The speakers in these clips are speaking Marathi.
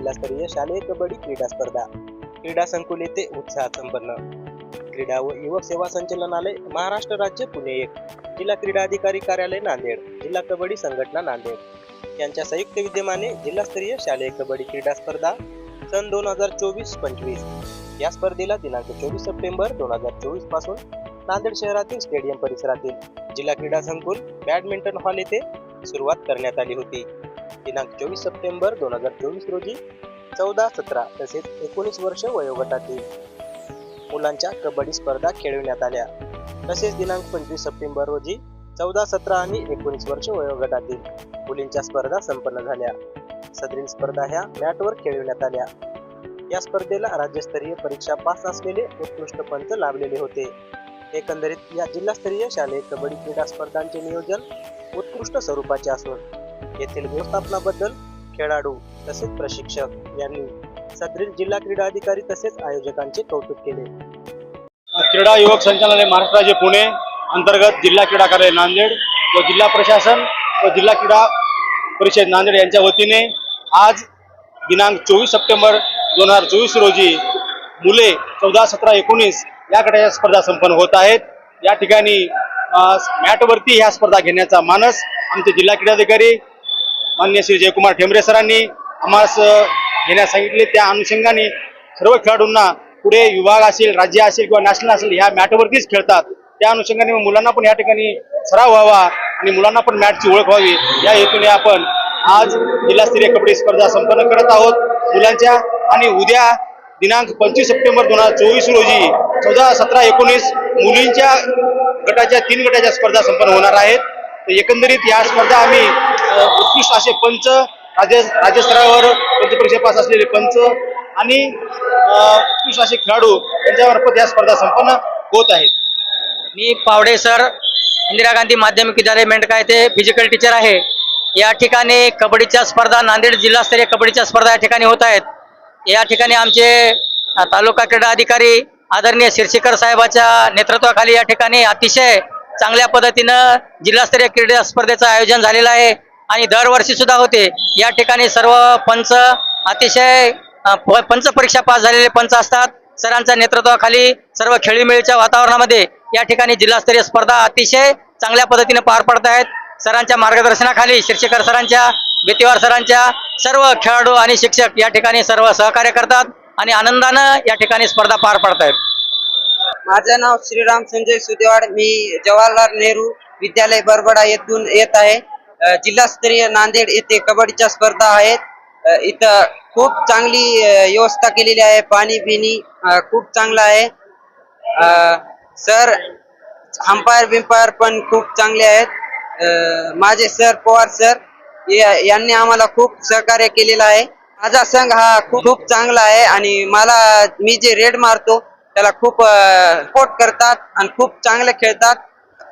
जिल्हास्तरीय शालेय कबड्डी क्रीडा स्पर्धा. क्रीडा संकुल येथे उत्साहात संपन्न. क्रीडा व युवक सेवा संचालनालय महाराष्ट्र राज्य पुणे एक. जिल्हा क्रीडा अधिकारी कार्यालय नांदेड. जिल्हा कबड्डी संघटना नांदेड. यांच्या संयुक्त विद्यमाने जिल्हास्तरीय शालेय कबड्डी क्रीडा स्पर्धा सन दोन हजार चोवीस पंचवीस. या स्पर्धेला दिनांक चोवीस सप्टेंबर दोन हजार चोवीसपासून नांदेड शहरातील स्टेडियम परिसरातील जिल्हा क्रीडा संकुल बॅडमिंटन हॉल येथे सुरुवात करण्यात आली होती. दिनांक चोवीस सप्टेंबर दोन हजार चोवीस रोजी चौदा सतरा तसेच एकोणीस वर्ष वयोगटातील मुलांच्या कबड्डी स्पर्धा खेळविण्यात आल्या. तसेच दिनांक पंचवीस सप्टेंबर रोजी चौदा सतरा आणि एकोणीस वर्ष वयोगटातील मुलींच्या स्पर्धा संपन्न झाल्या. सदरील स्पर्धा ह्या मॅटवर खेळविण्यात आल्या. या स्पर्धेला राज्यस्तरीय परीक्षा पास असलेले उत्कृष्ट पंच लाभलेले होते. एकंदरीत या जिल्हास्तरीय शालेय कबड्डी क्रीडा स्पर्धांचे नियोजन उत्कृष्ट स्वरूपाचे असून येथील व्यवस्थापनाबद्दल खेळाडू तसेच प्रशिक्षक यांनी सदरील जिल्हा क्रीडा अधिकारी तसेच आयोजकांचे कौतुक केले. क्रीडा युवक संचालनालय महाराष्ट्र राज्य पुणे अंतर्गत जिल्हा क्रीडा कार्यालय नांदेड व जिल्हा प्रशासन व जिल्हा क्रीडा परिषद नांदेड यांच्या वतीने आज दिनांक चोवीस सप्टेंबर दोन हजार चोवीस रोजी मुले चौदा सतरा एकोणीस या गटाच्या स्पर्धा संपन्न होत आहेत. या ठिकाणी मॅटवरती ह्या स्पर्धा घेण्याचा मानस आमचे जिल्हा क्रीडाधिकारी मान्य श्री जयकुमार ठेंबरे सरांनी आम्हास घेण्यास सांगितले त्या अनुषंगाने सर्व खेळाडूंना पुढे विभाग असेल राज्य असेल किंवा नॅशनल असेल ह्या मॅटवरतीच खेळतात. त्या अनुषंगाने मुलांना पण या ठिकाणी सराव व्हावा आणि मुलांना पण मॅटची ओळख व्हावी. या हेतूने आपण आज जिल्हास्तरीय कबड्डी स्पर्धा संपन्न करत आहोत. मुलांच्या आणि उद्या दिनांक पंचवीस सप्टेंबर दोन हजार चोवीस रोजी चौदा सतरा एकोणीस मुलींच्या गटाच्या तीन गटाच्या स्पर्धा संपन्न होणार आहेत. एकंदरीत या स्पर्धा आम्ही उत्कृष्ट असे पंच राज्य राज्यस्तरावर पंचपरीक्षा पास असलेले पंच आणि उत्कृष्ट असे खेळाडू यांच्यामार्फत या स्पर्धा संपन्न होत आहेत. मी पावडे सर इंदिरा गांधी माध्यमिक विद्यालय मेंढका येथे फिजिकल टीचर आहे. या ठिकाणी कबड्डीच्या स्पर्धा नांदेड जिल्हास्तरीय कबड्डीच्या स्पर्धा या ठिकाणी होत आहेत. या ठिकाणी आमचे तालुका क्रीडा अधिकारी आदरणीय शिरशेकर साहेबाच्या नेतृत्वाखाली या ठिकाणी अतिशय चांगल्या पद्धतीनं जिल्हास्तरीय क्रीडा स्पर्धेचं आयोजन झालेलं आहे आणि दरवर्षी सुद्धा होते. या ठिकाणी सर्व पंच अतिशय प- पंच परीक्षा पास झालेले पंच असतात. सरांच्या नेतृत्वाखाली सर्व खेळीमेळीच्या वातावरणामध्ये या ठिकाणी जिल्हास्तरीय स्पर्धा अतिशय चांगल्या पद्धतीने पार पडत आहेत. सरांच्या मार्गदर्शनाखाली शिक्षकर सरांच्या बेतीवार सरांच्या सर्व खेळाडू आणि शिक्षक या ठिकाणी सर्व सहकार्य करतात आणि आनंदानं या ठिकाणी स्पर्धा पार पडत आहेत माझं नाव श्रीराम संजय सुदेवाड. मी जवाहरलाल नेहरू विद्यालय बरबडा येथून येत आहे. जिल्हास्तरीय नांदेड येथे कबड्डीच्या स्पर्धा आहेत. इथं खूप चांगली व्यवस्था केलेली आहे. पाणी पिणी खूप चांगलं आहे. सर अंपायर बिंपायर पण खूप चांगले आहेत. माझे सर पवार सर या- यांनी आम्हाला खूप सहकार्य केलेलं आहे. माझा संघ हा खूप खूप चांगला आहे आणि मला मी जे रेड मारतो त्याला खूप सपोर्ट करतात आणि खूप चांगले खेळतात.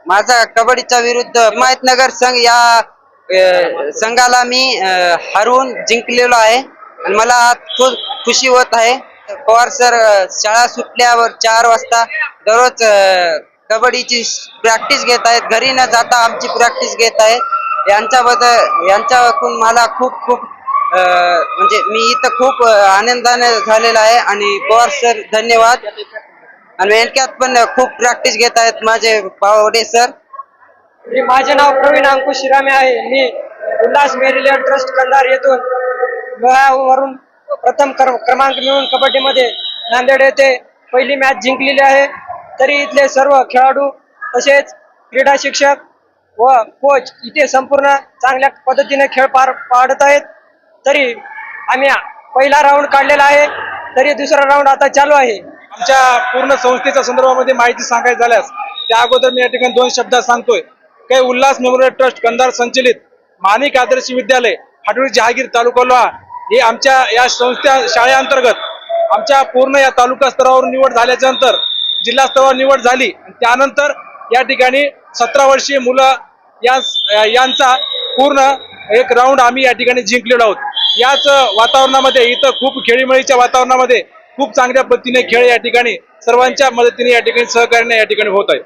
माझा कबड्डीच्या विरुद्ध हिमायतनगर संघ या संघाला मी हरवून जिंकलेलो आहे. आणि मला आज खूप खुशी होत आहे. पवार सर शाळा सुटल्यावर चार वाजता दररोज कबड्डीची प्रॅक्टिस घेत आहेत. घरी न जाता आमची प्रॅक्टिस घेत आहेत. यांच्याबद्दल यांच्याकडून मला खूप खूप म्हणजे मी इथं खूप आनंदाने झालेला आहे आणि पवार सर धन्यवाद. आणि मेंढक्यात पण खूप प्रॅक्टिस घेत आहेत माझे पावडे सर. मी माझे नाव प्रवीण अंकुश शिरामे आहे. मी उल्हास मेरिलियन ट्रस्ट कंधार येथून वरून प्रथम क्रम क्रमांक मिळून कबड्डीमध्ये नांदेड येथे पहिली मॅच जिंकलेली आहे. तरी इथले सर्व खेळाडू तसेच क्रीडा शिक्षक व कोच इथे संपूर्ण चांगल्या पद्धतीने खेळ पार पाडत आहेत. तरी आम्ही पहिला राऊंड काढलेला आहे. तरी दुसरा राऊंड आता चालू आहे. आमच्या पूर्ण संस्थेच्या संदर्भामध्ये माहिती सांगायची झाल्यास त्या अगोदर मी या ठिकाणी दोन शब्दात सांगतोय. काही उल्हास मेमोरियल ट्रस्ट कंधार संचलित माणिक आदर्श विद्यालय हाटोळी जहागीर तालुका लोहा हे आमच्या या संस्था शाळेअंतर्गत आमच्या पूर्ण या तालुका स्तरावर निवड झाल्याच्यानंतर जिल्हा स्तरावर निवड झाली. त्यानंतर या ठिकाणी सतरा वर्षीय मुलं या यांचा पूर्ण एक राऊंड आम्ही या ठिकाणी जिंकलेलो आहोत. याच वातावरणामध्ये इथं खूप खेळीमेळीच्या वातावरणामध्ये खूप चांगल्या पद्धतीने खेळ या ठिकाणी सर्वांच्या मदतीने या ठिकाणी सहकार्याने या ठिकाणी होत आहे.